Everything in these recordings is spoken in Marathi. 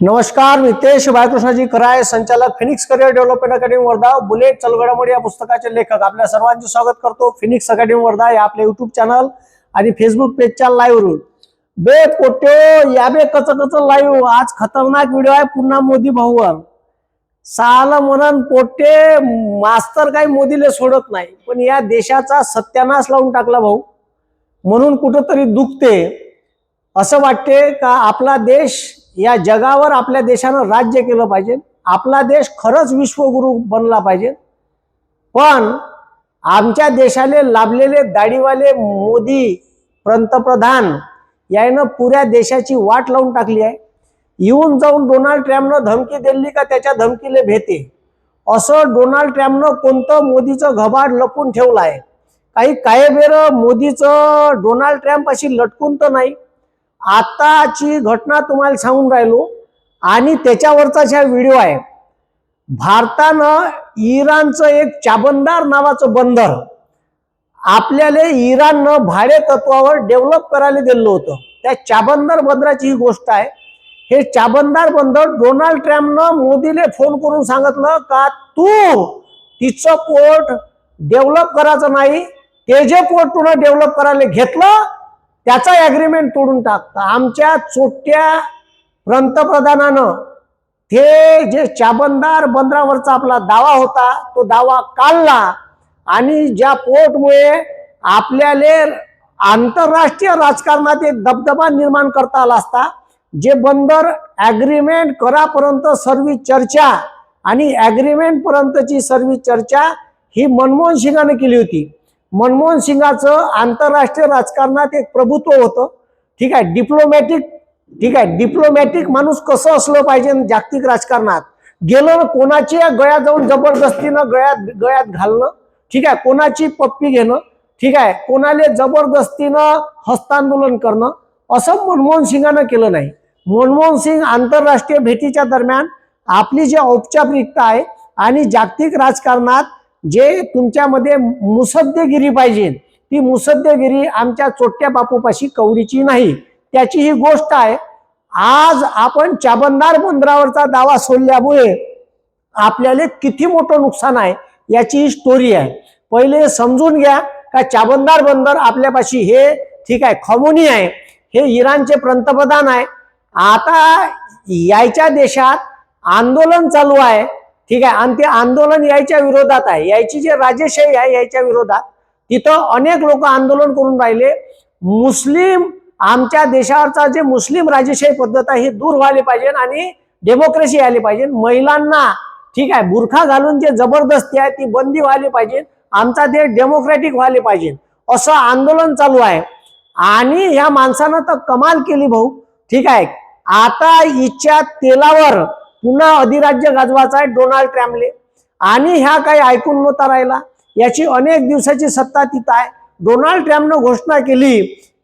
नमस्कार नितेश बाळकृष्णाजी कराय संचालक phoenix career development academy Wardha bullet चलगडामोडी या पुस्तकाचे लेखक. आपल्या सर्वांचे स्वागत करतो फिनिक्स अकॅडमी वर्धा या आपल्या युट्यूब चॅनल आणि फेसबुक पेजच्या लाईव्हवरून बे पोट्यो या बे कच कच लाईव्ह आज खतरनाक व्हिडिओ आहे पुन्हा मोदी भाऊवर. साल म्हणून पोटे मास्तर काही मोदीले सोडत नाही. पण या देशाचा सत्यानाश लावून टाकला भाऊ. म्हणून कुठंतरी दुखते. असं वाटते का आपला देश या जगावर आपल्या देशानं राज्य केलं पाहिजे. आपला देश खरंच विश्वगुरु बनला पाहिजे. पण आमच्या देशाले लाभलेले दाढीवाले मोदी पंतप्रधान यानं पुऱ्या देशाची वाट लावून टाकली आहे. येऊन जाऊन डोनाल्ड ट्रम्पनं धमकी दिली का त्याच्या धमकीले भेटे? असं डोनाल्ड ट्रम्पनं कोणतं मोदीचं घबाड लपून ठेवलं आहे? काही काही बेर मोदीचं डोनाल्ड ट्रम्प अशी लटकून तर नाही. आताची घटना तुम्हाला सांगून राहिलो आणि त्याच्यावरचा ज्या व्हिडिओ आहे भारतानं इराणचं एक चाबंदार नावाचं बंदर आपल्याला इराणनं भाडे तत्वावर डेव्हलप करायला दिलं होतं. त्या चाबंदार बंदराची ही गोष्ट आहे. हे चाबंदार बंदर डोनाल्ड ट्रम्पनं मोदीले फोन करून सांगितलं का तू तिचं पोर्ट डेव्हलप करायचं नाही ते जे पोर्ट तुला डेव्हलप करायला घेतलं त्याचा ॲग्रीमेंट तोडून टाकतं. आमच्या चोट्या पंतप्रधानानं. ते जे चाबंदार बंदरावरचा आपला दावा होता तो दावा काढला आणि ज्या पोर्टमुळे आपल्याला आंतरराष्ट्रीय राजकारणात एक दबदबा निर्माण करता आला असता जे बंदर ॲग्रीमेंट करापर्यंत सर्व चर्चा आणि ॲग्रीमेंटपर्यंतची सर्व चर्चा ही मनमोहन सिंगाने केली होती. मनमोहन सिंगाचं आंतरराष्ट्रीय राजकारणात एक प्रभुत्व होतं. ठीक आहे डिप्लोमॅटिक ठीक आहे डिप्लोमॅटिक माणूस कसं असलं पाहिजे जागतिक राजकारणात? गेलं कोणाच्या गळ्यात जाऊन जबरदस्तीनं गळ्यात गळ्यात घालणं? ठीक आहे कोणाची पप्पी घेणं? ठीक आहे कोणाला जबरदस्तीनं हस्तांदोलन करणं? असं मनमोहन सिंगानं केलं नाही. मनमोहन सिंग आंतरराष्ट्रीय भेटीच्या दरम्यान आपली जी औपचारिकता आहे आणि जागतिक राजकारणात जे तुमच्यामध्ये मुसद्देगिरी पाहिजे ती मुसद्देगिरी आमच्या चोट्या बापूपाशी कवडीची नाही. त्याची ही गोष्ट आहे आज आपण चाबंदार बंदरावरचा दावा सोडल्यामुळे आपल्याला किती मोठं नुकसान आहे याची ही स्टोरी आहे. पहिले समजून घ्या का चाबंदार बंदर आपल्यापाशी हे ठीक आहे खमोनी आहे हे इराणचे पंतप्रधान आहे. आता यायच्या देशात आंदोलन चालू आहे ठीक आहे? आणि ते आंदोलन यायच्या विरोधात आहे. यायची जे राजेशाही आहे यायच्या विरोधात. तिथं अनेक लोक आंदोलन करून राहिले. मुस्लिम आमच्या देशावरचा जे मुस्लिम राजेशाही पद्धत आहे ही दूर व्हायला पाहिजे आणि डेमोक्रेसी यायला पाहिजे. महिलांना ठीक आहे बुरखा घालून जे जबरदस्ती आहे ती बंदी व्हायला पाहिजे. आमचा देश डेमोक्रॅटिक व्हायला पाहिजे. असं आंदोलन चालू आहे. आणि ह्या माणसानं तर कमाल केली भाऊ. ठीक आहे? आता इच्छा तेलावर पुन्हा अधिराज्य गाजवायचा आहे डोनाल्ड ट्रम्पले आणि ह्या काही ऐकून नव्हता राहिला. याची अनेक दिवसाची सत्ता तिथं आहे. डोनाल्ड ट्रम्पनं घोषणा केली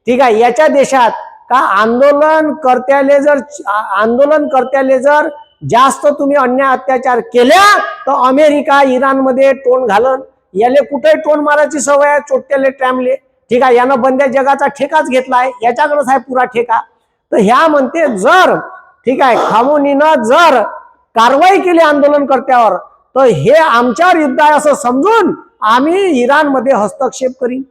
ठीक आहे याच्या देशात का आंदोलन कर्त्याले जर आंदोलन कर्त्याले जर जास्त तुम्ही अन्याय अत्याचार केल्या तर अमेरिका इराणमध्ये टोन घालन. याले कुठेही टोन मारायची सवय आहे चोट्याले ट्रॅमले ठीक आहे यानं बंद्या जगाचा ठेकाच घेतला आहे. याच्याकडेच आहे पुरा ठेका. तर ह्या म्हणते जर ठीक आहे खामोनीनं जर कारवाई केली आंदोलनकर्त्यावर तर हे आमच्यावर युद्ध आहे असं समजून आम्ही इराणमध्ये हस्तक्षेप करीन.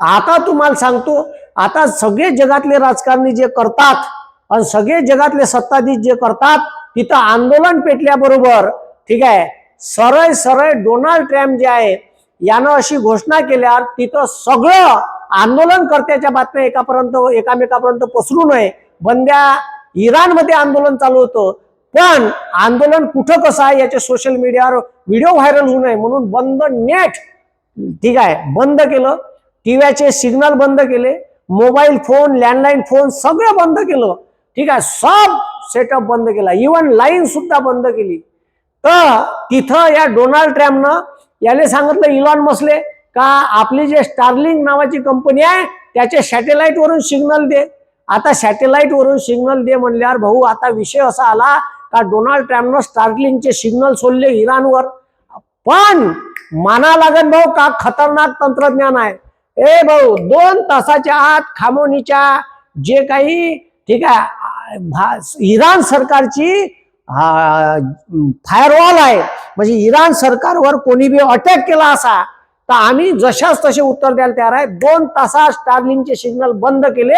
आता तुम्हाला सांगतो आता सगळे जगातले राजकारणी जे करतात आणि सगळे जगातले सत्ताधीश जे करतात तिथं आंदोलन पेटल्याबरोबर ठीक आहे सरळ सरळ डोनाल्ड ट्रम्प जे आहे यानं अशी घोषणा केल्यावर तिथं सगळं आंदोलनकर्त्याच्या बातम्या एकापर्यंत एकामेकापर्यंत पसरू नये. बंद्या इराणमध्ये आंदोलन चालू होतं. पण आंदोलन कुठं कसं आहे याचे सोशल मीडियावर व्हिडिओ व्हायरल होऊ नये म्हणून बंद नेट ठीक आहे बंद केलं. टीव्हीचे सिग्नल बंद केले. मोबाईल फोन लँडलाईन फोन सगळं बंद केलं. ठीक आहे सब सेटअप बंद केला. इवन लाईन सुद्धा बंद केली. तर तिथं या डोनाल्ड ट्रम्पनं याने सांगितलं इलॉन मसले का आपली जे स्टार्लिंग नावाची कंपनी आहे त्याचे सॅटेलाइट वरून सिग्नल दे. आता सॅटेलाइट वरून सिग्नल दे म्हणल्यावर भाऊ आता विषय असा आला का डोनाल्ड ट्रम्पनं स्टार्लिंगचे सिग्नल सोडले इराणवर. पण माना लागन भाऊ का खतरनाक तंत्रज्ञान आहे. ए भाऊ दोन तासाच्या आत खामोनीच्या जे काही ठीक आहे भा- इराण सरकारची फायरवॉल आहे. म्हणजे इराण सरकारवर कोणी बी अटॅक केला असा तर आम्ही जशाच तसे उत्तर द्यायला तयार आहे. दोन तासात स्टारलिंगचे सिग्नल बंद केले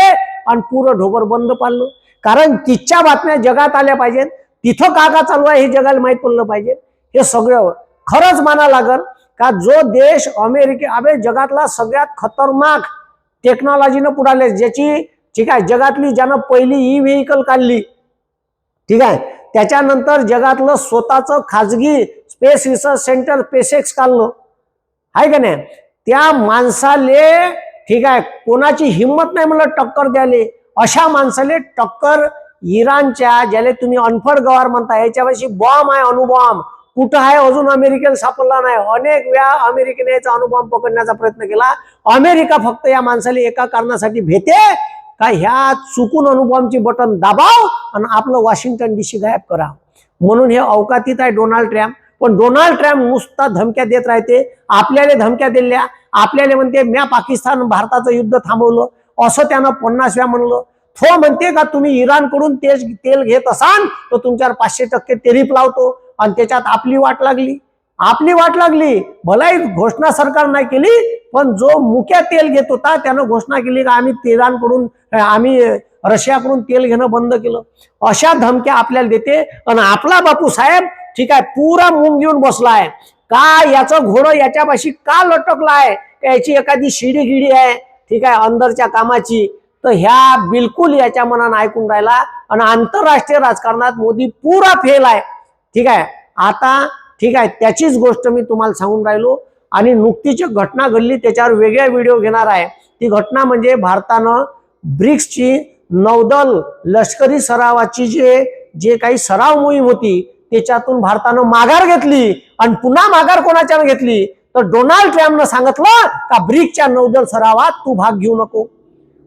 आणि पुरं ढोबर बंद पाडलं. कारण तिच्या बातम्या जगात आल्या पाहिजेत. तिथं का का चालू आहे हे जगाला माहीत पडलं पाहिजे हे सगळं खरंच माना लागल का जो देश अमेरिके अबे जगातला सगळ्यात खतरनाक टेक्नॉलॉजीनं पुढाले ज्याची ठीक आहे जगातली ज्यानं पहिली ई व्हेकल काढली ठीक आहे त्याच्यानंतर जगातलं स्वतःचं खाजगी स्पेस रिसर्च सेंटर पेसेक्स काढलं. आहे का नाही? त्या माणसाले ठीक आहे कोणाची हिंमत नाही म्हणलं टक्कर द्याले अशा माणसाले टक्कर इराणच्या ज्याला तुम्ही अनफड गवार म्हणता याच्यापाशी बॉम्ब आहे अणुबॉम्ब कुठं आहे? अजून अमेरिकेला सापडला नाही. अनेक वेळा अमेरिकेने याचा अणुबॉम्ब पकडण्याचा प्रयत्न केला. अमेरिका फक्त या माणसाला एका कारणासाठी भेटे का ह्या चुकून अणुबॉम्बची बटन दाबाव आणि आपलं वॉशिंग्टन डीसी गायब करा. म्हणून हे अवकातीत आहे डोनाल्ड ट्रम्प. पण डोनाल्ड ट्रम्प नुसता धमक्या देत राहते आपल्याला धमक्या दिल्या आपल्याला म्हणते म्या पाकिस्तान भारताचं युद्ध थांबवलं असं त्यानं पन्नास वेळा म्हणलं. थो म्हणते का तुम्ही इराणकडून तेज तेल घेत असाल तर तुमच्यावर पाचशे टक्के टेरिफ लावतो. आणि त्याच्यात आपली वाट लागली. आपली वाट लागली. भलाई घोषणा सरकार नाही केली पण जो मुक्या तेल घेत होता त्यानं घोषणा केली का आम्ही इराणकडून आम्ही रशियाकडून तेल घेणं बंद केलं. अशा धमक्या आपल्याला देते. आणि आपला बापू साहेब ठीक आहे? पुरा मुंग घेऊन बसलाय. का याचं घोडं याच्यापाशी का लटकलाय? याची एखादी शिडी गिडी आहे? ठीक आहे? अंदरच्या कामाची. तर ह्या बिलकुल याच्या मनानं ऐकून राहिला आणि आंतरराष्ट्रीय राजकारणात मोदी पुरा फेल आहे. ठीक आहे? आता ठीक आहे? त्याचीच गोष्ट मी तुम्हाला सांगून राहिलो. आणि नुकतीची घटना घडली त्याच्यावर वेगळ्या व्हिडिओ घेणार आहे. ती घटना म्हणजे भारतानं ब्रिक्सची नौदल लष्करी सरावाची जे जे काही सराव मोहीम होती त्याच्यातून भारतानं माघार घेतली आणि पुन्हा माघार कोणाच्या घेतली? तर डोनाल्ड ट्रम्पनं सांगितलं का ब्रिकच्या नौदल सरावात तू भाग घेऊ नको.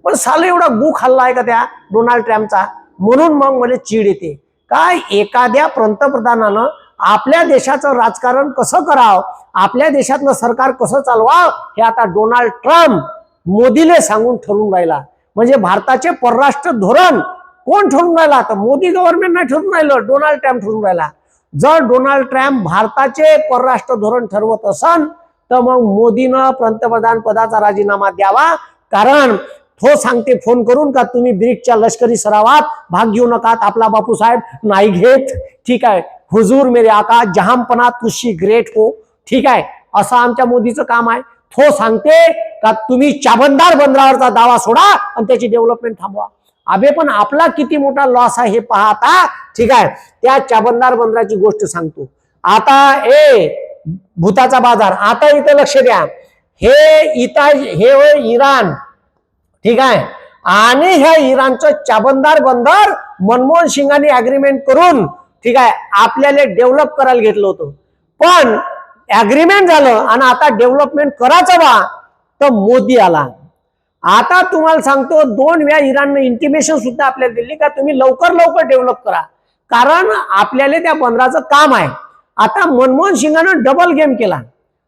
पण साल एवढा गु खाल्ला आहे का त्या डोनाल्ड ट्रम्पचा? म्हणून मग मला चीड येते. काय एखाद्या पंतप्रधानानं आपल्या देशाचं राजकारण कसं करावं? आपल्या देशातलं सरकार कसं चालवावं? हे आता डोनाल्ड ट्रम्प मोदीने सांगून ठरून राहिला. म्हणजे भारताचे परराष्ट्र धोरण कोण ठरून राहिला? तर मोदी गव्हर्नमेंट नाही ठरून राहिलं डोनाल्ड ट्रम्प ठरून राहिला. जर डोनाल्ड ट्रम्प भारताचे परराष्ट्र धोरण ठरवत असन तर मग मोदीनं पंतप्रधान पदाचा राजीनामा द्यावा. कारण तो सांगते फोन करून का तुम्ही ब्रिक्सच्या लष्करी सरावात भाग घेऊ नका आपला बापू साहेब नाही घेत. ठीक आहे. हुजूर मेरे आका जहांपणा तुशी ग्रेट हो. ठीक आहे. असं आमच्या मोदीचं काम आहे. तो सांगते का तुम्ही चाबंदार बंदरावरचा दावा सोडा आणि त्याची डेव्हलपमेंट थांबवा. अबे पण आपला किती मोठा लॉस आहे हे पहा आता. ठीक आहे. त्या चाबंदार बंदराची गोष्ट सांगतो. आता ए भूताचा बाजार. आता इथं लक्ष द्या. हे इता हे होय इराण. ठीक आहे. आणि ह्या इराणचं चाबंदार बंदर मनमोहन सिंगाने अग्रीमेंट करून ठीक आहे आपल्याला डेव्हलप करायला घेतलं होतं. पण अग्रीमेंट झालं आणि आता डेव्हलपमेंट करायचं बा तर मोदी आला. आता तुम्हाला सांगतो दोन वेळा इराणनं इंटिमेशन सुद्धा आपल्याला दिली का तुम्ही लवकर लवकर डेव्हलप करा. कारण आपल्याला त्या बंदराचं काम आहे. आता मनमोहन सिंगानं डबल गेम केला.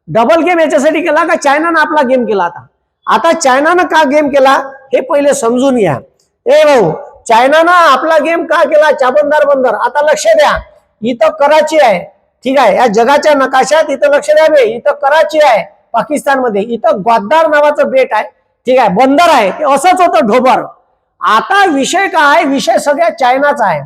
डबल गेम याच्यासाठी केला का चायनानं आपला गेम केला आता? आता चायनानं का गेम केला? हे पहिले समजून घ्या. ए भाऊ चायनानं आपला गेम का केला? चाबंदार बंदर. आता लक्ष द्या. इथं कराची आहे. ठीक आहे. या जगाच्या नकाशात इथं लक्ष द्यावे इथं कराची आहे. पाकिस्तानमध्ये. इथं ग्वाद्दार नावाचं बेट आहे. ठीक आहे बंदर आहे. ते असंच होतं ढोबर. आता विषय काय विषय सगळ्या चायनाचा आहे.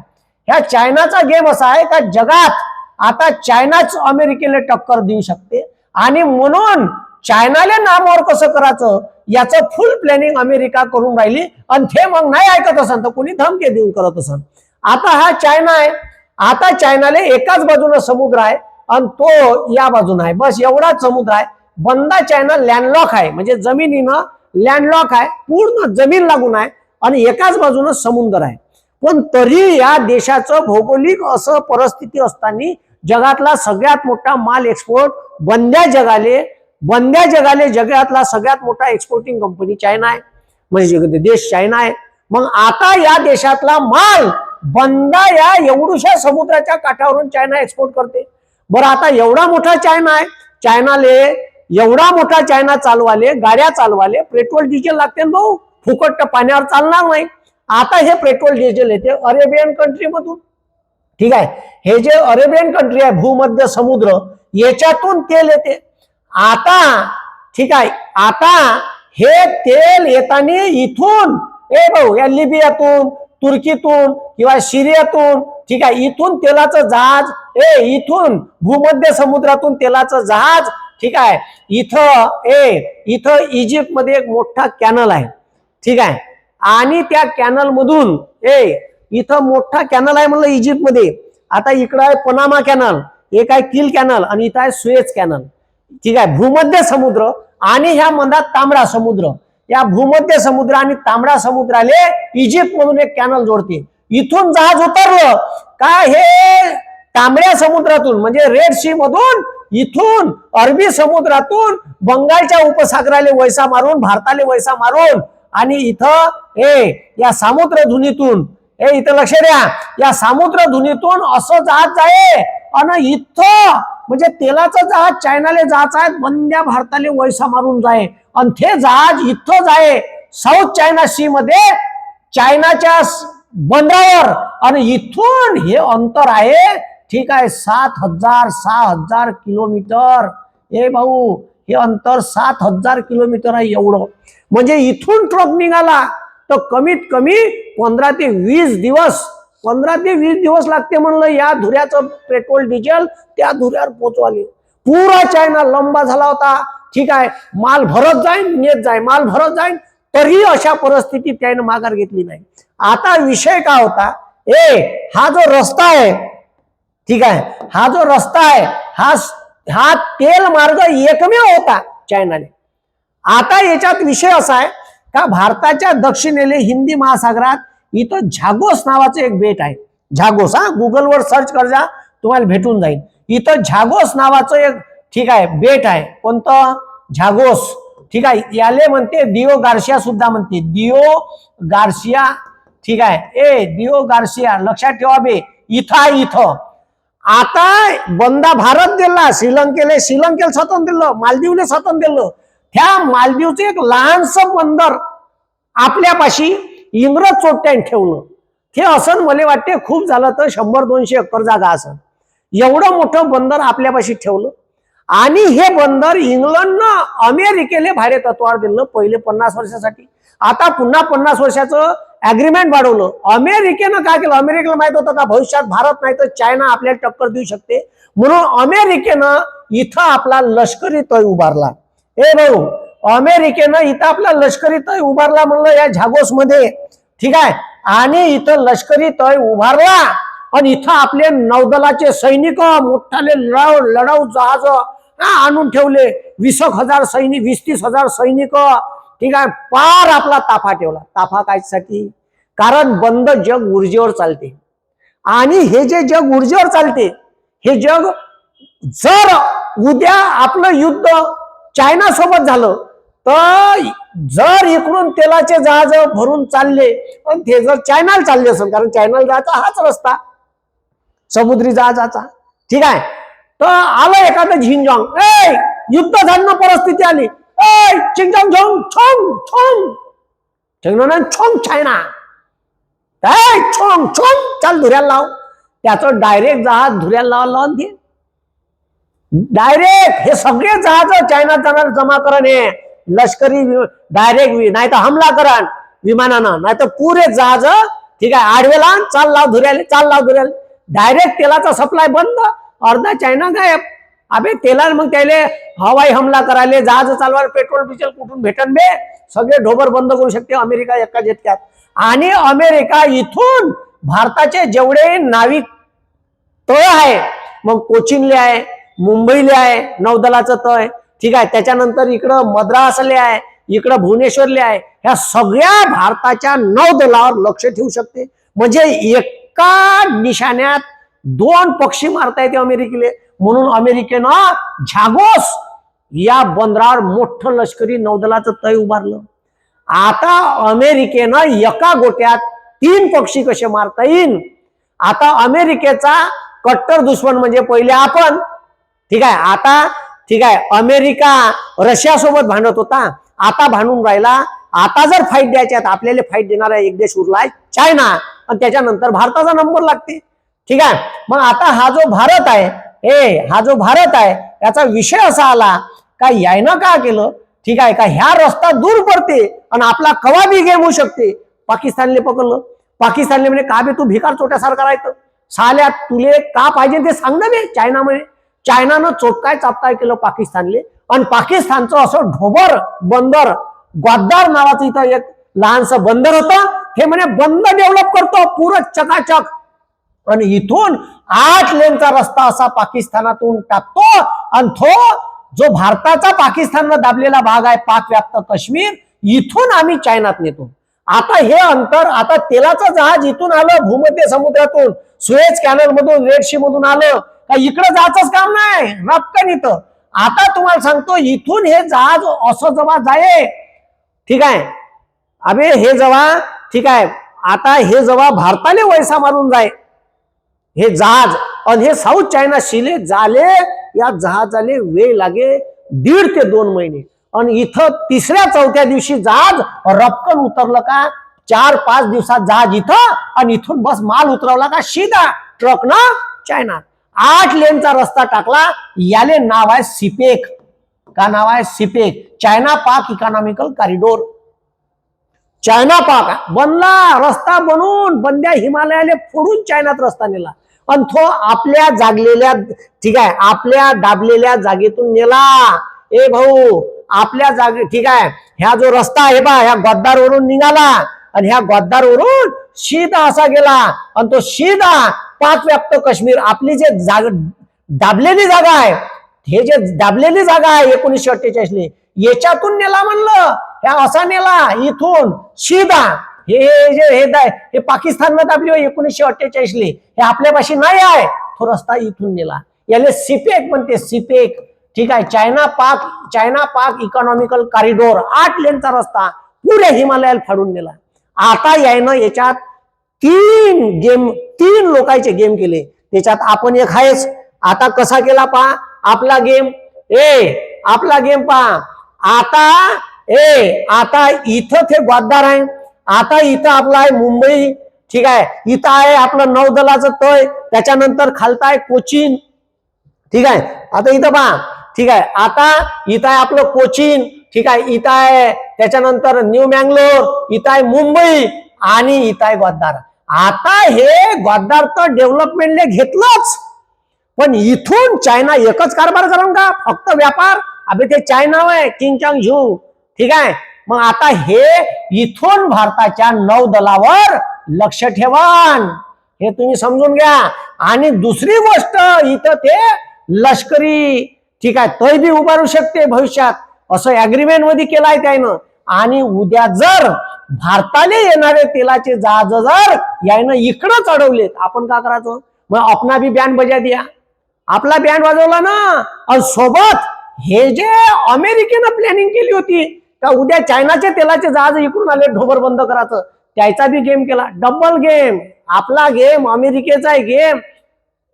ह्या चायनाचा गेम असा आहे का जगात आता चायनाच अमेरिकेला टक्कर देऊ शकते? आणि म्हणून चायनाला नामावर कसं करायचं? याचं फुल प्लॅनिंग अमेरिका करून राहिली. आणि ते मग नाही ऐकत असन तर कोणी धमके देऊन करत असन. आता हा चायना आहे. आता चायनाला एकाच बाजूनं समुद्र आहे आणि तो या बाजून आहे. बस एवढाच समुद्र आहे. बंदा चायना लँडलॉक आहे. म्हणजे जमिनीनं लँडलॉक आहे पूर्ण जमीन लागून आहे आणि एकाच बाजूनं समुद्र आहे. पण तरी या देशाचं भौगोलिक असं परिस्थिती असताना जगातला सगळ्यात मोठा माल एक्सपोर्ट बंद्या जगाले बंद्या जगाले जगातला सगळ्यात मोठा एक्सपोर्टिंग कंपनी चायना आहे. म्हणजे देश चायना आहे. मग आता या देशातला माल बंदा या एवढूशा समुद्राच्या काठावरून चायना एक्सपोर्ट करते. बरं आता एवढा मोठा चायना आहे. चायनाले एवढा मोठा चायना चालवाले गाड्या चालवाले पेट्रोल डिझेल लागते ना भाऊ फुकट पाण्यावर चालणार नाही. आता हे पेट्रोल डिझेल येते अरेबियन कंट्रीमधून ठीक आहे? हे जे अरेबियन कंट्री आहे भूमध्य समुद्र याच्यातून तेल येते. आता ठीक आहे आता हे तेल येताना इथून ए भाऊ या लिबियातून तुर्कीतून किंवा सिरियातून ठीक आहे इथून तेलाचं जहाज ए इथून भूमध्य समुद्रातून तेलाचं जहाज ठीक आहे? इथं ए इथं इजिप्तमध्ये एक मोठा कॅनल आहे. ठीक आहे? आणि त्या कॅनल मधून ए इथं मोठा कॅनल आहे म्हणलं इजिप्तमध्ये आता इकडं आहे पनामा कॅनल एक आहे किल कॅनल आणि इथं आहे सुएज कॅनल ठीक आहे? भूमध्य समुद्र आणि ह्या मधात तांबडा समुद्र. या भूमध्य समुद्र आणि तांबडा समुद्राले इजिप्त मधून एक कॅनल जोडते. इथून जहाज उतरलं का हे तांबड्या समुद्रातून म्हणजे रेड सी मधून इथून अरबी समुद्रातून बंगालच्या उपसागराले वैसा मारून भारताले वैसा मारून आणि इथं ए या सामुद्रधुनीतून ए इथं लक्ष द्या या सामुद्रधुनीतून असं जात जाय आणि इथं म्हणजे तेलाचं जहाज चायनाले जायचं आहे बंद्या भारताले वैसा मारून जाय आणि ते जहाज इथं जाय साऊथ चायना सी मध्ये चायनाच्या बंदरावर आणि इथून हे अंतर आहे ठीक आहे सात हजार सहा हजार किलोमीटर. ए भाऊ हे अंतर सात हजार किलोमीटर आहे एवढं. म्हणजे इथून ट्रक निघाला तर कमीत कमी पंधरा ते वीस दिवस पंधरा ते वीस दिवस लागते म्हणलं या धुऱ्याचं पेट्रोल डिझेल त्या धुऱ्यावर पोचवाले पुरा चायना लंबा झाला होता. ठीक आहे माल भरत जाईन नेत जाय माल भरत जाईन तरी अशा परिस्थितीत त्यानं माघार घेतली नाही. आता विषय का होता? ए हा जो रस्ता आहे ठीक आहे? हा जो रस्ता आहे हा हा तेल मार्ग एकमेव होता चायनाने. आता याच्यात विषय असा आहे का भारताच्या दक्षिणेले हिंदी महासागरात इथं झागोस नावाचं एक बेट आहे. झागोस हा? गुगलवर सर्च कर जा तुम्हाला भेटून जाईल. इथं झागोस नावाचं एक ठीक आहे बेट आहे. कोणतं? झागोस. ठीक आहे? याले म्हणते दिओ गार्शिया सुद्धा म्हणते. दिओ गार्शिया ठीक आहे. ए दिओ गार्शिया लक्षात ठेवा बे. इथं आहे इथं. आता बंदा भारत दिला श्रीलंकेला श्रीलंकेला स्वातंत्र्य दिलं मालदीवला स्वातंत्र्य दिलं. त्या मालदीवचं एक लहानसं बंदर आपल्यापाशी इंग्रज चोट्यान ठेवलं. हे असं मला वाटते खूप झालं तर शंभर दोनशे एकर जागा असन एवढं मोठं बंदर आपल्यापाशी ठेवलं. आणि हे बंदर इंग्लंडनं अमेरिकेला भाडे तत्वावर दिलं पहिले पन्नास वर्षासाठी. आता पुन्हा पन्नास वर्षाचं अग्रीमेंट वाढवलं. अमेरिकेनं काय केलं? अमेरिकेला माहीत होतं का भविष्यात भारत नाही तर चायना आपल्याला टक्कर देऊ शकते. म्हणून अमेरिकेनं इथं आपला लष्करी तळ उभारला. ए भाऊ अमेरिकेनं इथं आपला लष्करी तळ उभारला म्हणलं या झागोस मध्ये ठीक आहे? आणि इथं लष्करी तळ उभारला. आणि इथं आपले नौदलाचे सैनिक मोठाले लढाऊ लढाऊ जहाज आणून ठेवले. वीस एक हजार सैनिक वीस तीस हजार सैनिक ठीक आहे पार आपला ताफा ठेवला. ताफा कायसाठी कारण बंद जग ऊर्जेवर चालते. आणि हे जे जग ऊर्जेवर चालते हे जग जर उद्या आपलं युद्ध चायना सोबत झालं तर जर इकडून तेलाचे जहाज भरून चालले आणि ते जर चायनाला चालले असेल कारण चायनाला जायचा हाच रस्ता. समुद्री जहाजाचा. ठीक आहे? तर आलं एखादं झिंजॉंग. ए युद्ध झालं परिस्थिती आली. ए चिंगजॉंग झोंग छोंग छोंग चिंगजॉंग छोंग चायना ए छोंग छोंग धुऱ्याला लाव त्याचं डायरेक्ट जहाज धुऱ्याला लावा लावून दे डायरेक्ट हे सगळे जहाज चायना जाणार जमा करण हे लष्करी डायरेक्ट नाही तर हमला करण विमानानं नाही तर पुरे जहाज ठीक आहे आडवेला चाल लाव धुऱ्याले चाल लाव धुऱ्याले डायरेक्ट तेलाचा सप्लाय बंद अर्धा चायना गायब अबे तेला मग त्याले हवाई हमला करायले जहाज चालवायला पेट्रोल डिझेल कुठून भेटन बे? सगळे ढोबर बंद करू शकते अमेरिका एका झटक्यात आणि अमेरिका इथून भारताचे जेवढे नाविक तळ आहे मग कोचिनले आहे मुंबईले आहे नौदलाचं तळ ठीक आहे त्याच्यानंतर इकडं मद्रासले आहे इकडं भुवनेश्वरले आहे ह्या सगळ्या भारताच्या नौदलावर लक्ष ठेवू शकते. म्हणजे एका निशाण्यात दोन पक्षी मारता येते अमेरिकेले. म्हणून अमेरिकेनं झागोस या बंदरावर मोठं लष्करी नौदलाचं तय उभारलं. आता अमेरिकेनं एका गोट्यात तीन पक्षी कसे मारता येईल आता अमेरिकेचा कट्टर दुश्मन म्हणजे पहिले आपण. ठीक आहे आता ठीक आहे अमेरिका रशिया सोबत भांडत होता. आता भांडून राहिला. आता जर फाईट द्यायच्या आहेत आपल्याला फाईट देणारा एक देश उरलाय चायना. आणि त्याच्यानंतर भारताचा नंबर लागते. ठीक आहे मग आता हा जो भारत आहे ए हा जो भारत आहे याचा विषय असा आला का यायनं का केलं? ठीक आहे का ह्या रस्ता दूर पडते आणि आपला कवा बी गेम होऊ शकते? पाकिस्तानले पकडलं. पाकिस्तानले म्हणे का बे तू भिकार चोट्यासारखा राहतं? साल्या तुले का पाहिजे ते सांग ना बे चायनामध्ये. चायनानं चोटकाय चापकाय केलं पाकिस्तानले. आणि पाकिस्तानचं असं ढोबर बंदर ग्वाद्दार नावाचं इथं एक लहानसं बंदर होतं. हे म्हणे बंद डेव्हलप करतो पुरं चकाचक. आणि इथून आठ लेनचा रस्ता असा पाकिस्तानातून टाकतो. आणि तो जो भारताचा पाकिस्तानला दाबलेला भाग आहे पाक व्याप्त काश्मीर इथून आम्ही चायनात नेतो. आता हे अंतर आता तेलाचं जहाज इथून आलं भूमध्य समुद्रातून सुएज कॅनल मधून रेड सी मधून आलं का इकडे जायचंच काम नाही रपकन इथं. आता तुम्हाला सांगतो इथून हे जहाज असं जेव्हा जाय. ठीक आहे? अबे हे जवा ठीक आहे. आता हे जवा भारताले वैसा मारून जाय. हे जहाज आणि हे साऊथ चायना शिले झाले या जहाजाले वेळ लागे दीड ते दोन महिने. आणि इथं तिसऱ्या चौथ्या दिवशी जहाज रपकन उतरलं का चार पाच दिवसात जहाज इथं आणि इथून बस माल उतरवला का सीधा ट्रक ना चायना. आठ लेनचा रस्ता टाकला याले नाव आहे सिपेक. का नाव आहे CPEC? China Pak economical corridor. China Pak बनला रस्ता बनून बंद्या हिमालयाला फोडून चायनात रस्ता नेला. पण तो आपल्या जागलेल्या ठीक आहे आपल्या दाबलेल्या जागेतून नेला. ए भाऊ आपल्या जागे ठीक आहे ह्या जो रस्ता आहे बा ह्या गद्दारवरून निघाला. आणि ह्या गद्दारवरून शीदा असा गेला. आणि तो शीदा पाच व्याप्त काश्मीर आपली जे जाग दाबलेली जागा आहे हे जे दाबलेली जागा आहे एकोणीसशे अठ्ठेचाळीसली याच्यातून नेला म्हणलं. ह्या असा नेला इथून शीदा हे जे हे दाय हे पाकिस्तानला दाबली हो एकोणीसशे अठ्ठेचाळीसली हे आपल्यापाशी नाही आहे. तो रस्ता इथून नेला. याले सिपेक म्हणते सिपेक ठीक आहे चायना पाक चायना पाक इकॉनॉमिकल कॉरिडोर आठ लेनचा रस्ता पुऱ्या हिमालयाला फाडून नेला. आता यायनं याच्यात तीन गेम तीन लोकांचे गेम केले. त्याच्यात आपण एक आहेच. आता कसा केला पहा? आपला गेम ए आपला गेम पहा. आता ए आता इथं ते गद्दार आहे. आता इथं आपला आहे मुंबई ठीक आहे? इथं आहे आपलं नौदलाचं तय त्याच्यानंतर खालता आहे कोचीन ठीक आहे? आता इथं पहा ठीक आहे? आता इथं आहे आपलं कोचीन ठीक आहे? इथं आहे त्याच्यानंतर न्यू मँगलोर इथं आहे मुंबई आणि इथं आहे ग्वाद्दार. आता हे ग्वाद्दार तर डेव्हलपमेंटने घेतलंच. पण इथून चायना एकच कारभार करून का? फक्त व्यापार? अबे ते चायना आहे किंग चांग झू ठीक आहे? मग आता हे इथून भारताच्या नौदलावर लक्ष ठेवान. हे तुम्ही समजून घ्या. आणि दुसरी गोष्ट इथं ते लष्करी ठीक आहे तय बी उभारू शकते भविष्यात. असं अग्रीमेंटमध्ये केलाय त्यानं. आणि उद्या जर भारताने येणारे तेलाचे जहाज जर यानं इकडं चढवलेत आपण का करायचं? मग आपणा बी बँड बजा द्या. आपला बँड वाजवला ना. आणि सोबत हे जे अमेरिकेनं प्लॅनिंग केली होती का उद्या चायनाचे तेलाचे जहाज इकडून आले ढोबर बंद करायचं. त्याचा बी गेम केला. डबल गेम आपला गेम अमेरिकेचा आहे गेम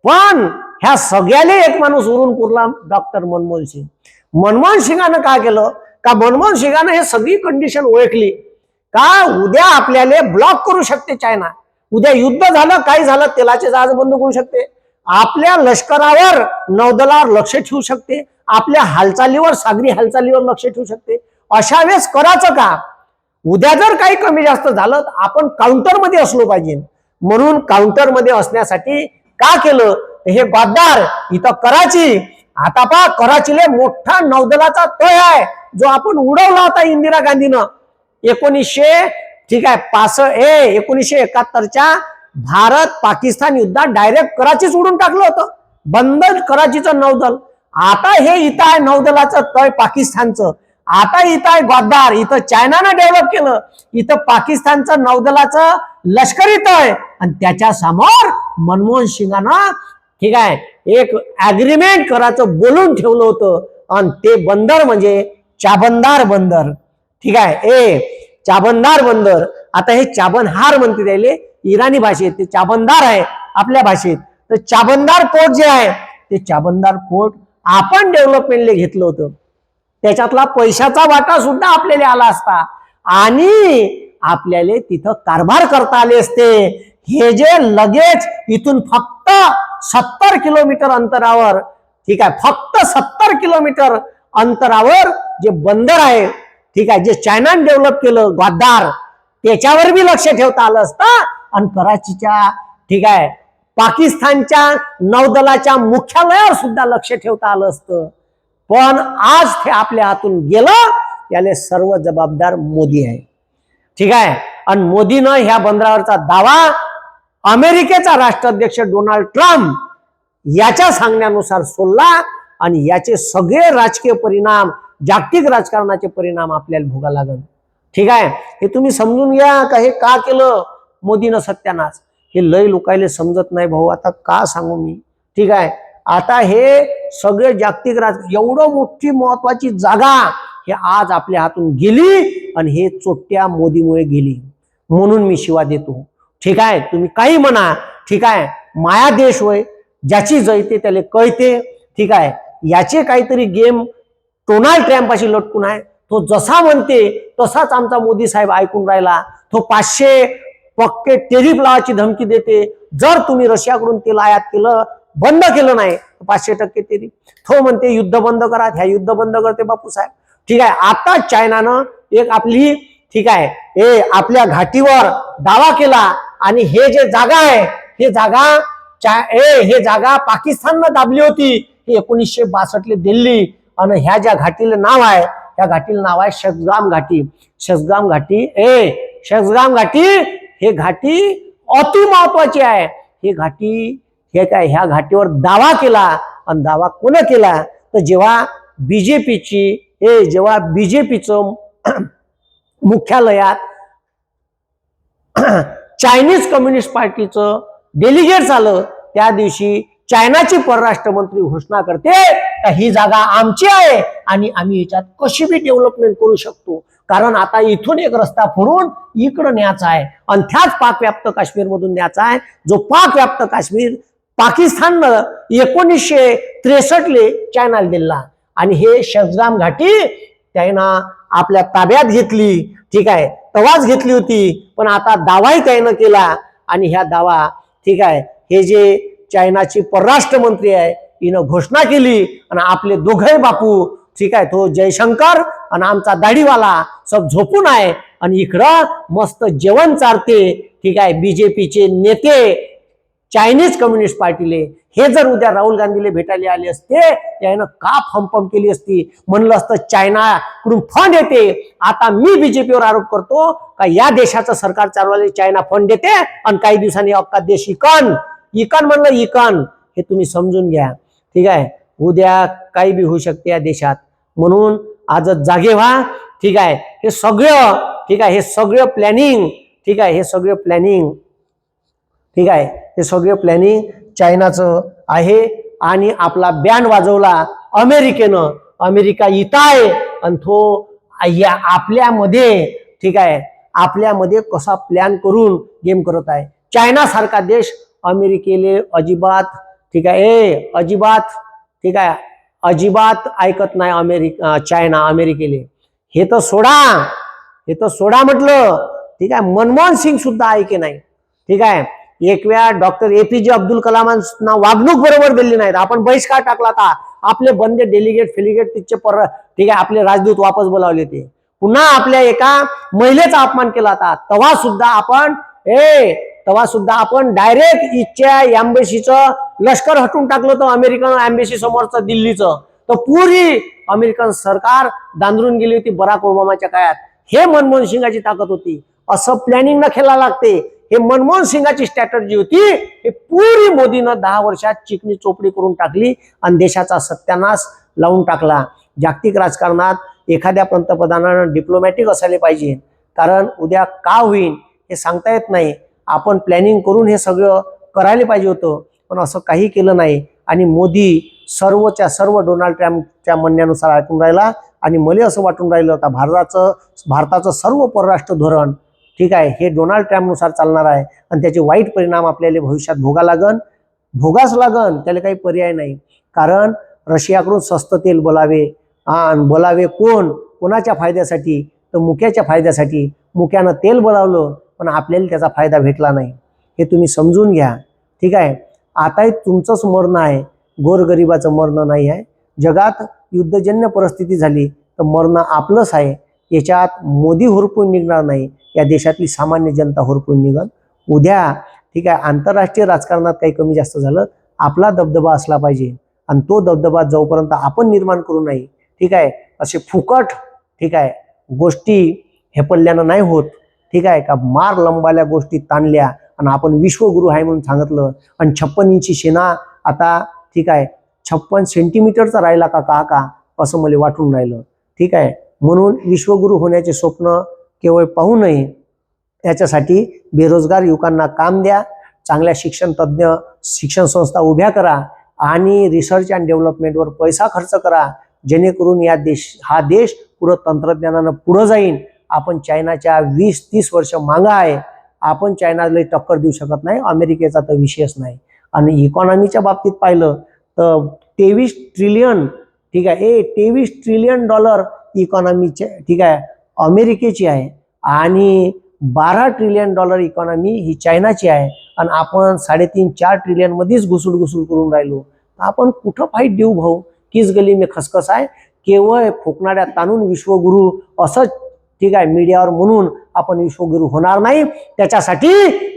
पण ह्या सगळ्याले एक माणूस उरून पुरला डॉक्टर मनमोहन सिंग. मनमोहन सिंगानं काय केलं? का मनमोहन सिंगानं हे सगळी कंडिशन ओळखली. का उद्या आपल्याला ब्लॉक करू शकते चायना? उद्या युद्ध झालं काही झालं तेलाचे जहाज बंद करू शकते. आपल्या लष्करावर नौदलावर लक्ष ठेवू शकते. आपल्या हालचालीवर सागरी हालचालीवर लक्ष ठेवू शकते. अशा वेळेस करायचं का? उद्या जर काही कमी जास्त झालं तर आपण काउंटरमध्ये असलो पाहिजे. म्हणून काउंटरमध्ये असण्यासाठी का केलं? हे गद्दार इथं कराची आता पहा कराचीले मोठा नौदलाचा तळ आहे जो आपण उडवला होता इंदिरा गांधीनं. एकोणीसशे ठीक आहे पास ए एकोणीसशे एकाहत्तरच्या भारत पाकिस्तान युद्धात डायरेक्ट कराचीच उडून टाकलं होतं. बंद कराचीचं नौदल. आता हे इथं आहे नौदलाचं तळ पाकिस्तानचं. आता इथं आहे गद्दार. इथं चायनानं डेव्हलप केलं. इथं पाकिस्तानचं नौदलाचं लष्कर इथं आहे. आणि त्याच्यासमोर मनमोहन सिंगानं ठीक आहे एक अग्रीमेंट करायचं बोलून ठेवलं होतं. आणि ते बंदर म्हणजे चाबंदार बंदर. ठीक आहे ए चाबंदार बंदर. आता हे चाबनहार म्हणते त्याले. इराणी भाषेत ते चाबंदार आहे आपल्या भाषेत. तर चाबंदार पोर्ट जे आहे ते चाबंदार पोर्ट आपण डेव्हलपमेंटले घेतलं होतं. त्याच्यातला पैशाचा वाटा सुद्धा आपल्याला आला असता. आणि आपल्याला तिथं कारभार करता आले असते. हे जे लगेच इथून फक्त सत्तर किलोमीटर अंतरावर ठीक आहे फक्त सत्तर किलोमीटर अंतरावर जे बंदर आहे ठीक आहे जे चायनाने डेव्हलप केलं ग्वादार त्याच्यावर बी लक्ष ठेवता आलं असतं. आणि कराचीच्या ठीक आहे पाकिस्तानच्या नौदलाच्या मुख्यालयावर सुद्धा लक्ष ठेवता आलं असतं. पण आज ते आपल्या हातून गेलं याले सर्व जबाबदार मोदी आहे. ठीक आहे? आणि मोदीनं ह्या बंदरावरचा दावा अमेरिकेचा राष्ट्राध्यक्ष डोनाल्ड ट्रम्प याच्या सांगण्यानुसार सोडला आणि याचे सगळे राजकीय परिणाम जागतिक राजकारणाचे परिणाम आपल्याला भोगा लागल ठीक आहे? हे तुम्ही समजून घ्या का हे का केलं मोदीनं सत्यानाच हे लय लोकायले समजत नाही भाऊ आता का सांगू मी? ठीक आहे? आता हे सगळे जागतिक राज एवढं मोठी महत्वाची जागा हे आज आपल्या हातून गेली आणि हे चोट्या मोदीमुळे गेली. म्हणून मी शिवा देतो. ठीक आहे? तुम्ही काही म्हणा. ठीक आहे? माया देश होय ज्याची जळते त्याला कळते. ठीक आहे? याचे काहीतरी गेम डोनाल्ड ट्रम्पाशी लटकून आहे. तो जसा म्हणते तसाच आमचा मोदी साहेब ऐकून राहिला. तो पाचशे पक्के टेरिफ लावाची धमकी देते. जर तुम्ही रशियाकडून तेल आयात केलं बंद केलं नाही. पाचशे टक्के तरी तो म्हणते युद्ध बंद करा ह्या युद्ध बंद करते बापू साहेब. ठीक आहे आता चायनानं एक आपली ठीक आहे ए आपल्या घाटीवर दावा केला आणि हे जे जागा आहे हे जागा ए हे जागा पाकिस्ताननं दाबली होती. ही एकोणीसशे बासष्टले दिल्ली आणि ह्या ज्या घाटीलं नाव आहे त्या घाटीला नाव आहे शसगाम घाटी. शसगाम घाटी ए शसगाम घाटी हे घाटी अति महत्वाची आहे. हे घाटी हे काय ह्या घाटीवर दावा केला आणि दावा कोण केला? तर जेव्हा बीजेपीची हे जेव्हा बीजेपीचं मुख्यालयात चायनीज कम्युनिस्ट पार्टीचं डेलिगेट आलं त्या दिवशी चायनाची परराष्ट्र मंत्री घोषणा करते का ही जागा आमची आहे आणि आम्ही याच्यात कशी बी डेव्हलपमेंट करू शकतो. कारण आता इथून एक रस्ता फोडून इकडं न्यायचा आहे आणि त्याच पाकव्याप्त काश्मीरमधून न्यायचा आहे. जो पाकव्याप्त काश्मीर पाकिस्ताननं एकोणीसशे त्रेसष्टले चायनाला दिला. आणि हे शजराम घाटी त्यांना आपल्या ताब्यात घेतली. ठीक आहे तवाच घेतली होती. पण आता दावाही त्यानं केला. आणि ह्या दावा ठीक आहे हे जे चायनाची परराष्ट्र मंत्री आहे हिनं घोषणा केली. आणि आपले दोघे बापू ठीक आहे तो जयशंकर आणि आमचा दाढीवाला सब झोपून आहे. आणि इकडं मस्त जेवण चारते. ठीक आहे बीजेपीचे नेते चायनीज कम्युनिस्ट पार्टीले हे जर उद्या राहुल गांधीला भेटायला आले असते यानं का फमफम केली असती? म्हणलं असतं चायनाकडून फंड येते. आता मी बीजेपीवर आरोप करतो का या देशाचं सरकार चालवायला चायना फंड देते आणि काही दिवसांनी अक्का देश इकन. इकन म्हणलं इकन. हे तुम्ही समजून घ्या. ठीक आहे? उद्या काही बी होऊ शकते या देशात. म्हणून आजच जागे व्हा. ठीक आहे? हे सगळं ठीक आहे? हे सगळं प्लॅनिंग ठीक आहे? हे सगळं प्लॅनिंग ठीक आहे? हे सगळे प्लॅनिंग चायनाचं आहे आणि आपला बँड वाजवला अमेरिकेनं. अमेरिका इथं आहे आणि तो या आपल्यामध्ये ठीक आहे? आपल्यामध्ये कसा प्लॅन करून गेम करत आहे? चायना सारखा देश अमेरिकेले अजिबात ठीक आहे? ए अजिबात ठीक आहे? अजिबात ऐकत नाही अमेरिका चायना अमेरिकेले. हे तर सोडा. हे तर सोडा म्हटलं. ठीक आहे? मनमोहन सिंग सुद्धा ऐके नाही? ठीक आहे? एक वेळा डॉक्टर ए पी जे अब्दुल कलामांना वागणूक बरोबर दिली नाहीत. आपण बहिष्कार टाकला आता. आपले बंदे डेलिगेट फेलिगेट तिचे पर ठीक आहे आपले राजदूत वापस बोलावले ते. पुन्हा आपल्या एका महिलेचा अपमान केला होता तेव्हा सुद्धा आपण ए तेव्हा सुद्धा आपण डायरेक्ट इच्छा एम्बेसीचं लष्कर हटून टाकलं होतं अमेरिकन एम्बेसी समोरचं दिल्लीचं. तर पुरी अमेरिकन सरकार दांदरून गेली होती बराक ओबामाच्या काळात. हे मनमोहन सिंगाची ताकद होती. असं प्लॅनिंग न खेळायला लागते. हे मनमोहन सिंगाची स्ट्रॅटर्जी होती. हे पुरी मोदीनं दहा वर्षात चिकनी चोपडी करून टाकली आणि देशाचा सत्यानाश लावून टाकला. जागतिक राजकारणात एखाद्या पंतप्रधानानं डिप्लोमॅटिक असायला पाहिजे. कारण उद्या का होईल हे सांगता येत नाही. आपण प्लॅनिंग करून हे सगळं करायला पाहिजे होतं. पण असं काही केलं नाही. आणि मोदी सर्वच्या सर्व डोनाल्ड ट्रम्पच्या म्हणण्यानुसार ऐकून राहिला. आणि मला असं वाटून राहिलं होतं भारताचं भारताचं सर्व परराष्ट्र धोरण ठीक आहे हे डोनाल्ड ट्रम्पनुसार चालणार आहे आणि त्याचे वाईट परिणाम आपल्याला भविष्यात भोगा लागन. भोगाच लागन त्याला काही पर्याय नाही. कारण रशियाकडून स्वस्त तेल बोलावे. आण बोलावे कोण? कोणाच्या फायद्यासाठी? तर मुक्याच्या फायद्यासाठी. मुक्यानं तेल बोलावलं पण आपल्याला त्याचा फायदा भेटला नाही. हे तुम्ही समजून घ्या. ठीक आहे? आताही तुमचंच मरण आहे. गोरगरिबाचं मरण नाही आहे. जगात युद्धजन्य परिस्थिती झाली तर मरण आपलंच आहे. याच्यात मोदी होरपून निघणार नाही. या देशातली सामान्य जनता होरपून निघल उद्या ठीक आहे आंतरराष्ट्रीय राजकारणात काही कमी जास्त झालं आपला दबदबा असला पाहिजे. आणि तो दबदबा जोपर्यंत आपण निर्माण करू नाही ठीक आहे असे फुकट ठीक आहे गोष्टी हेपडल्यानं नाही होत. ठीक आहे का मार लंबाल्या गोष्टी ताणल्या आणि आपण विश्वगुरु आहे म्हणून सांगितलं. आणि छप्पन इंची सेना आता ठीक आहे छप्पन सेंटीमीटरचा राहिला का का असं मला वाटून राहिलं. ठीक आहे म्हणून विश्वगुरु होण्याचे स्वप्न केवळ पाहू नये. याच्यासाठी बेरोजगार युवकांना काम द्या चांगल्या शिक्षण तज्ज्ञ शिक्षण संस्था उभ्या करा आणि रिसर्च अँड डेव्हलपमेंटवर पैसा खर्च करा. जेणेकरून या देश हा देश पुढं तंत्रज्ञानानं पुढं जाईन. आपण चायनाच्या वीस तीस वर्ष मागं आहे. आपण चायनाला टक्कर देऊ शकत नाही. अमेरिकेचा तर विषयच नाही. आणि इकॉनॉमीच्या बाबतीत पाहिलं तर तेवीस ट्रिलियन ठीक आहे ए तेवीस ट्रिलियन डॉलर इकॉनॉमीचे ठीक आहे? अमेरिकेची आहे आणि बारा ट्रिलियन डॉलर इकॉनॉमी ही चायनाची आहे. आणि आपण साडेतीन चार ट्रिलियनमध्येच घुसूड घुसूड करून राहिलो. तर आपण कुठं फाईट देऊ भाऊ? किस गली मी खसखस आहे? केवळ फुकणाऱ्या ताणून विश्वगुरु असंच ठीक आहे मीडियावर म्हणून आपण विश्वगुरु होणार नाही. त्याच्यासाठी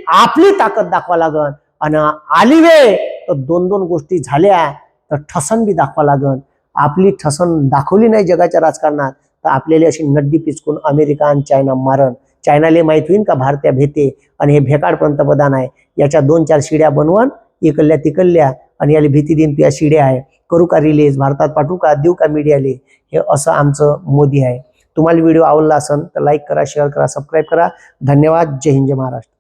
आपली ताकद दाखवा लागन. आणि आली वेळ तर दोन दोन गोष्टी झाल्या तर ठसन बी दाखवा लागन. आपली ठसन दाखवली नाही जगाच्या राजकारणात तर आपल्याला अशी नड्डी पिचकून अमेरिका आणि चायना मारण. चायनाले माहीत होईल का भारतीय भेते आणि हे भेकाड पंतप्रधान आहे? याच्या दोन चार शिड्या बनवून इकडल्या तिकडल्या आणि याला भीती देईन त्या शिड्या आहे. करू का रिलीज? भारतात पाठवू का? देऊ का मीडियाले? हे असं आमचं मोदी आहे. तुम्हाला व्हिडिओ आवडला असेल तर लाईक करा शेअर करा सबस्क्राईब करा. धन्यवाद. जय हिंद जय महाराष्ट्र.